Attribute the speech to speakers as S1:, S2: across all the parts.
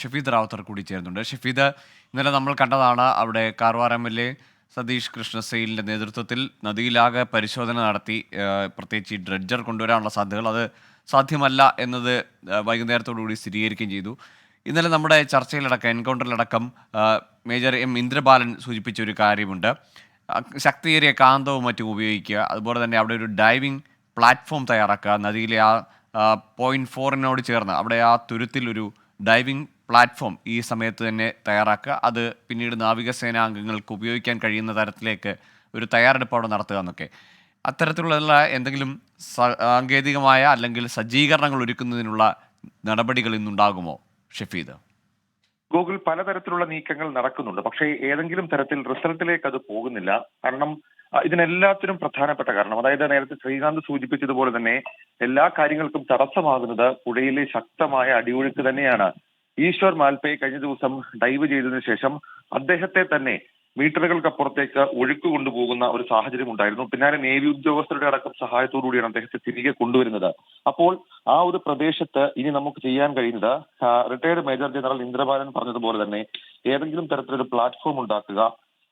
S1: ഷഫീദ് റാവുത്തർ കൂടി ചേരുന്നുണ്ട്. ഷഫീദ് ഇന്നലെ നമ്മൾ കണ്ടതാണ് അവിടെ Karwar M L A Satish കൃഷ്ണസെയിലിന്റെ നേതൃത്വത്തിൽ നദിയിലാകെ പരിശോധന നടത്തി. പ്രത്യേകിച്ച് ഈ ഡ്രഡ്ജർ കൊണ്ടുവരാനുള്ള സാധ്യതകൾ അത് സാധ്യമല്ല എന്നത് വൈകുന്നേരത്തോടുകൂടി സ്ഥിരീകരിക്കുകയും ചെയ്തു. ഇന്നലെ നമ്മുടെ ചർച്ചയിലടക്കം എൻകൗണ്ടറിലടക്കം മേജർ എം ഇന്ദ്രബാലൻ സൂചിപ്പിച്ച ഒരു കാര്യമുണ്ട്. ശക്തിയേറിയ കാന്തവും മറ്റും ഉപയോഗിക്കുക അതുപോലെ തന്നെ അവിടെ ഒരു ഡൈവിംഗ് പ്ലാറ്റ്ഫോം തയ്യാറാക്കുക നദിയിലെ ആ പോയിന്റ് ഫോറിനോട് ചേർന്ന് അവിടെ ആ തുരുത്തിൽ ഒരു ഡൈവിംഗ് പ്ലാറ്റ്ഫോം ഈ സമയത്ത് തന്നെ തയ്യാറാക്കുക. അത് പിന്നീട് നാവികസേന അംഗങ്ങൾക്ക് ഉപയോഗിക്കാൻ കഴിയുന്ന തരത്തിലേക്ക് ഒരു തയ്യാറെടുപ്പ് അവിടെ നടത്തുക എന്നൊക്കെ. അത്തരത്തിലുള്ള എന്തെങ്കിലും സാങ്കേതികമായ അല്ലെങ്കിൽ സജ്ജീകരണങ്ങൾ ഒരുക്കുന്നതിനുള്ള നടപടികൾ ഇന്നുണ്ടാകുമോ ഷെഫീദ്?
S2: ഗൂഗിൾ പലതരത്തിലുള്ള നീക്കങ്ങൾ നടക്കുന്നുണ്ട്. പക്ഷേ ഏതെങ്കിലും തരത്തിൽ റിസൾട്ടിലേക്ക് അത് പോകുന്നില്ല. കാരണം ഇതിനെല്ലാത്തിനും പ്രധാനപ്പെട്ട കാരണം. അതായത് നേരത്തെ ശ്രീകാന്ത് സൂചിപ്പിച്ചതുപോലെ തന്നെ എല്ലാ കാര്യങ്ങൾക്കും തടസ്സമാകുന്നത് പുഴയിലെ ശക്തമായ അടിയൊഴുക്ക് തന്നെയാണ്. ഈശ്വർ മാൽപേ കഴിഞ്ഞ ദിവസം ഡൈവ് ചെയ്തതിനു ശേഷം അദ്ദേഹത്തെ തന്നെ മീറ്ററുകൾക്കപ്പുറത്തേക്ക് ഒഴുക്ക് കൊണ്ടുപോകുന്ന ഒരു സാഹചര്യം ഉണ്ടായിരുന്നു. പിന്നാലെ നേവി ഉദ്യോഗസ്ഥരുടെ അടക്കം സഹായത്തോടുകൂടിയാണ് അദ്ദേഹത്തെ തിരികെ കൊണ്ടുവരുന്നത്. അപ്പോൾ ആ ഒരു പ്രദേശത്ത് ഇനി നമുക്ക് ചെയ്യാൻ കഴിയുന്നത് റിട്ടയർഡ് മേജർ ജനറൽ ഇന്ദ്രബാലൻ പറഞ്ഞതുപോലെ തന്നെ ഏതെങ്കിലും തരത്തിലൊരു പ്ലാറ്റ്ഫോം ഉണ്ടാക്കുക.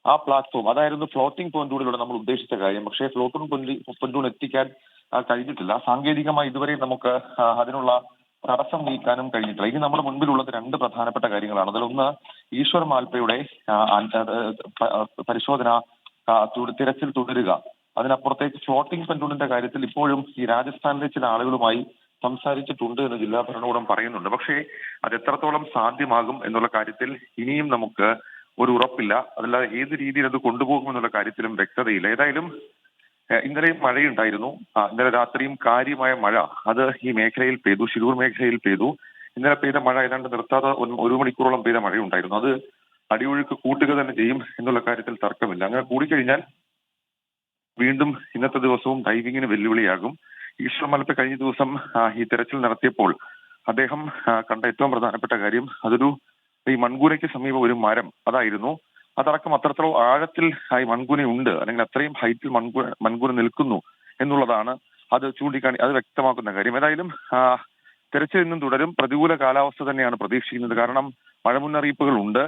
S2: ആ പ്ലാറ്റ്ഫോം അതായിരുന്നു ഫ്ലോട്ടിംഗ് പോയിന്റുകളിലൂടെ നമ്മൾ ഉദ്ദേശിച്ച കാര്യം. പക്ഷേ ഫ്ലോട്ടിംഗ് പോയിന്റ് പോയിന്റുകൾ എത്തിക്കാൻ കഴിഞ്ഞിട്ടില്ല. സാങ്കേതികമായി ഇതുവരെ നമുക്ക് അതിനുള്ള തടസ്സം നീക്കാനും കഴിഞ്ഞിട്ടില്ല. ഇനി നമ്മുടെ മുൻപിലുള്ളത് രണ്ട് പ്രധാനപ്പെട്ട കാര്യങ്ങളാണ്. അതിലൊന്ന് ഈശ്വർ മാൽപ്പയുടെ പരിശോധന തിരച്ചിൽ തുടരുക. അതിനപ്പുറത്തേക്ക് ഫ്ലോട്ടിംഗ് പെൻഡൂണിന്റെ കാര്യത്തിൽ ഇപ്പോഴും ഈ രാജസ്ഥാനിലെ ചില ആളുകളുമായി സംസാരിച്ചിട്ടുണ്ട് എന്ന് ജില്ലാ ഭരണകൂടം പറയുന്നുണ്ട്. പക്ഷേ അത് എത്രത്തോളം സാധ്യമാകും എന്നുള്ള കാര്യത്തിൽ ഇനിയും നമുക്ക് ഒരു ഉറപ്പില്ല. അതല്ലാതെ ഏത് രീതിയിൽ അത് കൊണ്ടുപോകും എന്നുള്ള കാര്യത്തിലും വ്യക്തതയില്ല. ഏതായാലും ഇന്നലെയും മഴയുണ്ടായിരുന്നു. ഇന്നലെ രാത്രിയും കാര്യമായ മഴ. അത് ഈ മേഖലയിൽ പെയ്തു ശിരൂർ മേഖലയിൽ പെയ്തു. ഇന്നലെ പെയ്ത മഴ ഏതാണ്ട് നിർത്താതെ ഒരു- മണിക്കൂറോളം പെയ്ത മഴയുണ്ടായിരുന്നു. അത് അടിയൊഴുക്ക് കൂട്ടുക തന്നെ ചെയ്യും എന്നുള്ള കാര്യത്തിൽ തർക്കമില്ല. അങ്ങനെ കൂടിക്കഴിഞ്ഞാൽ വീണ്ടും ഇന്നത്തെ ദിവസവും ഡൈവിങ്ങിന് വെല്ലുവിളിയാകും. ഈശ്വർ മലപ്പ് കഴിഞ്ഞ ദിവസം ഈ തെരച്ചിൽ നടത്തിയപ്പോൾ അദ്ദേഹം കണ്ട ഏറ്റവും പ്രധാനപ്പെട്ട കാര്യം അതൊരു ഈ മൺകൂരയ്ക്ക് സമീപം ഒരു മരം അതായിരുന്നു അതടക്കം അത്രത്തോളം ആഴത്തിൽ ആയി മൺകൂന ഉണ്ട്. അല്ലെങ്കിൽ അത്രയും ഹൈറ്റിൽ മൺകുന മൺകുനി നിൽക്കുന്നു എന്നുള്ളതാണ് അത് ചൂണ്ടിക്കാണി അത് വ്യക്തമാക്കുന്ന കാര്യം. ഏതായാലും തിരച്ചിൽ ഇന്നും തുടരും. പ്രതികൂല കാലാവസ്ഥ തന്നെയാണ് പ്രതീക്ഷിക്കുന്നത്. കാരണം മഴ മുന്നറിയിപ്പുകൾ ഉണ്ട്.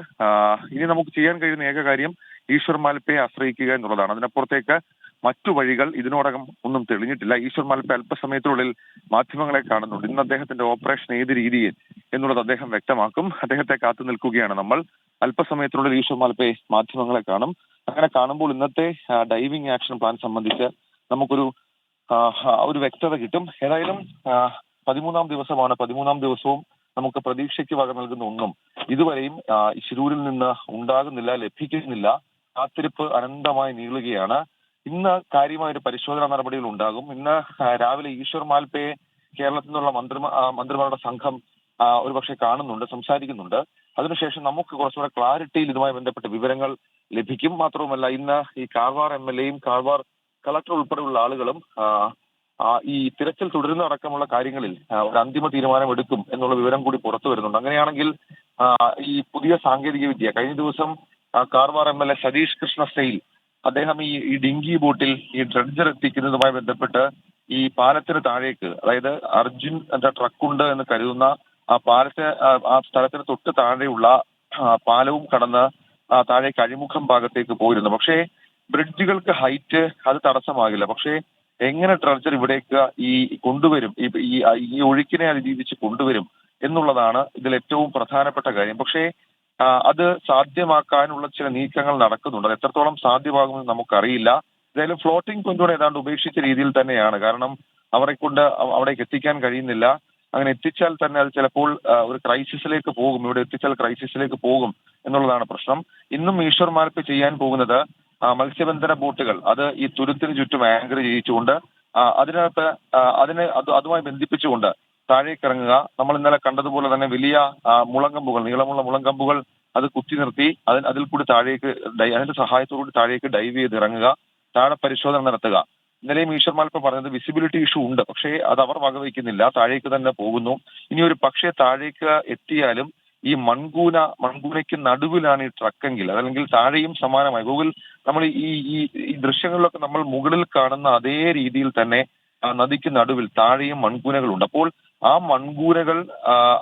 S2: ഇനി നമുക്ക് ചെയ്യാൻ കഴിയുന്ന ഏക കാര്യം ഈശ്വർ മാൽപ്പയെ ആശ്രയിക്കുക എന്നുള്ളതാണ്. അതിനപ്പുറത്തേക്ക് മറ്റു വഴികൾ ഇതിനോടകം ഒന്നും തെളിഞ്ഞിട്ടില്ല. ഈശ്വർ മാൽപ്പ അല്പസമയത്തിനുള്ളിൽ മാധ്യമങ്ങളെ കാണുന്നുണ്ട്. ഇന്ന് അദ്ദേഹത്തിന്റെ ഓപ്പറേഷൻ ഏത് രീതിയിൽ എന്നുള്ളത് അദ്ദേഹം വ്യക്തമാക്കും. അദ്ദേഹത്തെ കാത്തു നിൽക്കുകയാണ് നമ്മൾ. അല്പസമയത്തിനുള്ളിൽ ഈശ്വർ മാലപ്പെ മാധ്യമങ്ങളെ കാണും. അങ്ങനെ കാണുമ്പോൾ ഇന്നത്തെ ഡൈവിംഗ് ആക്ഷൻ പ്ലാൻ സംബന്ധിച്ച് നമുക്കൊരു ഒരു വ്യക്തത കിട്ടും. ഏതായാലും പതിമൂന്നാം ദിവസമാണ്. പതിമൂന്നാം ദിവസവും നമുക്ക് പ്രതീക്ഷയ്ക്ക് വക നൽകുന്ന ഒന്നും ഇതുവരെയും ശിരൂരിൽ നിന്ന് ഉണ്ടാകുന്നില്ല ലഭിക്കുന്നില്ല. കാത്തിരിപ്പ് അനന്തമായി നീളുകയാണ്. ഇന്ന് കാര്യമായ ഒരു പരിശോധനാ നടപടികൾ ഉണ്ടാകും. ഇന്ന് രാവിലെ ഈശ്വർ മാൽപ്പയെ കേരളത്തിൽ നിന്നുള്ള മന്ത്രിമാ മന്ത്രിമാരുടെ സംഘം ഒരുപക്ഷെ കാണുന്നുണ്ട് സംസാരിക്കുന്നുണ്ട്. അതിനുശേഷം നമുക്ക് കുറച്ചുകൂടെ ക്ലാരിറ്റിയിൽ ഇതുമായി ബന്ധപ്പെട്ട വിവരങ്ങൾ ലഭിക്കും. മാത്രവുമല്ല ഇന്ന് ഈ കാർവാർ എം എൽ എയും കാർവാർ കളക്ടർ ഉൾപ്പെടെയുള്ള ആളുകളും ഈ തിരച്ചിൽ തുടരുന്ന അടക്കമുള്ള കാര്യങ്ങളിൽ ഒരു അന്തിമ തീരുമാനം എടുക്കും എന്നുള്ള വിവരം കൂടി പുറത്തു വരുന്നുണ്ട്. അങ്ങനെയാണെങ്കിൽ ഈ പുതിയ സാങ്കേതിക വിദ്യ കഴിഞ്ഞ ദിവസം Karwar M L A Satish Krishna Sail അദ്ദേഹം ഈ ഈ ഡിങ്കി ബോട്ടിൽ ഈ ഡ്രഡ്ജർ എത്തിക്കുന്നതുമായി ബന്ധപ്പെട്ട് ഈ പാലത്തിന് താഴേക്ക് അതായത് അർജുൻ എன்ற ട്രക്കുണ്ട് എന്ന് കരുതുന്ന ആ പാലത്തെ ആ, സ്ഥലത്തിന് തൊട്ട് താഴെയുള്ള പാലവും കടന്ന് താഴെ കഴിമുഖം ഭാഗത്തേക്ക് പോയിരുന്നു. പക്ഷേ ബ്രിഡ്ജുകൾക്ക് ഹൈറ്റ് അത് തടസ്സമാകില്ല. പക്ഷേ എങ്ങനെ ട്രഡ്ജർ ഇവിടേക്ക് ഈ കൊണ്ടുവരും? ഈ ഈ ഒഴുക്കിനെ അതിജീവിച്ച് കൊണ്ടുവരും എന്നുള്ളതാണ് ഇതിൽ ഏറ്റവും പ്രധാനപ്പെട്ട കാര്യം. പക്ഷേ അത് സാധ്യമാക്കാനുള്ള ചില നീക്കങ്ങൾ നടക്കുന്നുണ്ട്. അത് എത്രത്തോളം സാധ്യമാകുമെന്ന് നമുക്കറിയില്ല. ഏതായാലും ഫ്ലോട്ടിംഗ് പിന്തുണ ഏതാണ്ട് ഉപേക്ഷിച്ച രീതിയിൽ തന്നെയാണ്. കാരണം അവരെ കൊണ്ട് അവ- അവിടേക്ക് എത്തിക്കാൻ കഴിയുന്നില്ല. അങ്ങനെ എത്തിച്ചാൽ തന്നെ അത് ചിലപ്പോൾ ഒരു ക്രൈസിസിലേക്ക് പോകും. ഇവിടെ എത്തിച്ചാൽ ക്രൈസിസിലേക്ക് പോകും എന്നുള്ളതാണ് പ്രശ്നം. ഇന്നും ഈശ്വർമാർക്ക് ചെയ്യാൻ പോകുന്നത് മത്സ്യബന്ധന ബോട്ടുകൾ. അത് ഈ തുരുത്തിന് ചുറ്റും ആങ്കർ ചെയ്യിച്ചുകൊണ്ട് അതിനകത്ത് അതിന് അത് അതുമായി ബന്ധിപ്പിച്ചുകൊണ്ട് താഴേക്ക് ഇറങ്ങുക നമ്മൾ ഇന്നലെ കണ്ടതുപോലെ തന്നെ വലിയ മുളങ്കമ്പുകൾ നീളമുള്ള മുളങ്കമ്പുകൾ അത് കുത്തി നിർത്തി അതിൽ അതിൽ കൂടി താഴേക്ക് അതിന്റെ സഹായത്തോടുകൂടി താഴേക്ക് ഡൈവ് ചെയ്ത് ഇറങ്ങുക. താഴെ പരിശോധന നടത്തുക. ഇന്നലെയും ഈശ്വർ മാൽപ്പ പറഞ്ഞത് വിസിബിലിറ്റി ഇഷ്യൂ ഉണ്ട്. പക്ഷേ അത് അവർ വകവയ്ക്കുന്നില്ല. താഴേക്ക് തന്നെ പോകുന്നു. ഇനി ഒരു പക്ഷേ താഴേക്ക് എത്തിയാലും ഈ മൺകൂന മൺകൂനയ്ക്ക് നടുവിലാണ് ഈ ട്രക്കെങ്കിൽ അതല്ലെങ്കിൽ താഴെയും സമാനമായി. ഗൂഗിൾ നമ്മൾ ഈ ഈ ദൃശ്യങ്ങളിലൊക്കെ നമ്മൾ മുകളിൽ കാണുന്ന അതേ രീതിയിൽ തന്നെ നദിക്ക് നടുവിൽ താഴെയും മൺകൂനകളുണ്ട്. അപ്പോൾ ആ മൺകൂനകൾ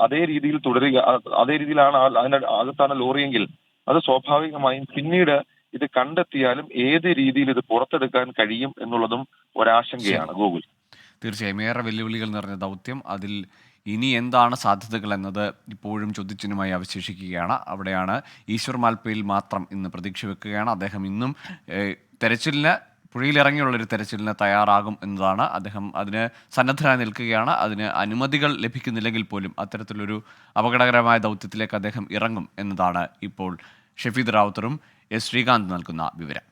S2: അതേ രീതിയിൽ തുടരുക അതേ രീതിയിലാണ് അതിന്റെ അകത്താണ് ലോറിയെങ്കിൽ അത് സ്വാഭാവികമായും പിന്നീട് ഇത് കണ്ടെത്തിയാലും ഏത് രീതിയിൽ ഇത് പുറത്തെടുക്കാൻ കഴിയും എന്നുള്ളതും ഒരാശങ്കയാണ് ഗൂഗിൾ.
S1: തീർച്ചയായും. ഏറെ വെല്ലുവിളികൾ നിറഞ്ഞ ദൗത്യം. അതിൽ ഇനി എന്താണ് സാധ്യതകൾ എന്നത് ഇപ്പോഴും ചോദ്യചിഹ്നമായി അവശേഷിക്കുകയാണ്. അവിടെയാണ് ഈശ്വർ മാൽപ്പയിൽ മാത്രം ഇന്ന് പ്രതീക്ഷ വെക്കുകയാണ്. അദ്ദേഹം ഇന്നും തെരച്ചിലിന് പുഴയിലിറങ്ങിയുള്ളൊരു തെരച്ചിലിന് തയ്യാറാകും എന്നതാണ്. അദ്ദേഹം അതിന് സന്നദ്ധരായി നിൽക്കുകയാണ്. അതിന് അനുമതികൾ ലഭിക്കുന്നില്ലെങ്കിൽ പോലും അത്തരത്തിലൊരു അപകടകരമായ ദൗത്യത്തിലേക്ക് അദ്ദേഹം ഇറങ്ങും എന്നതാണ് ഇപ്പോൾ ഷഫീദ് റാവുത്തറും എസ് ശ്രീകാന്ത് നൽകുന്ന വിവരം.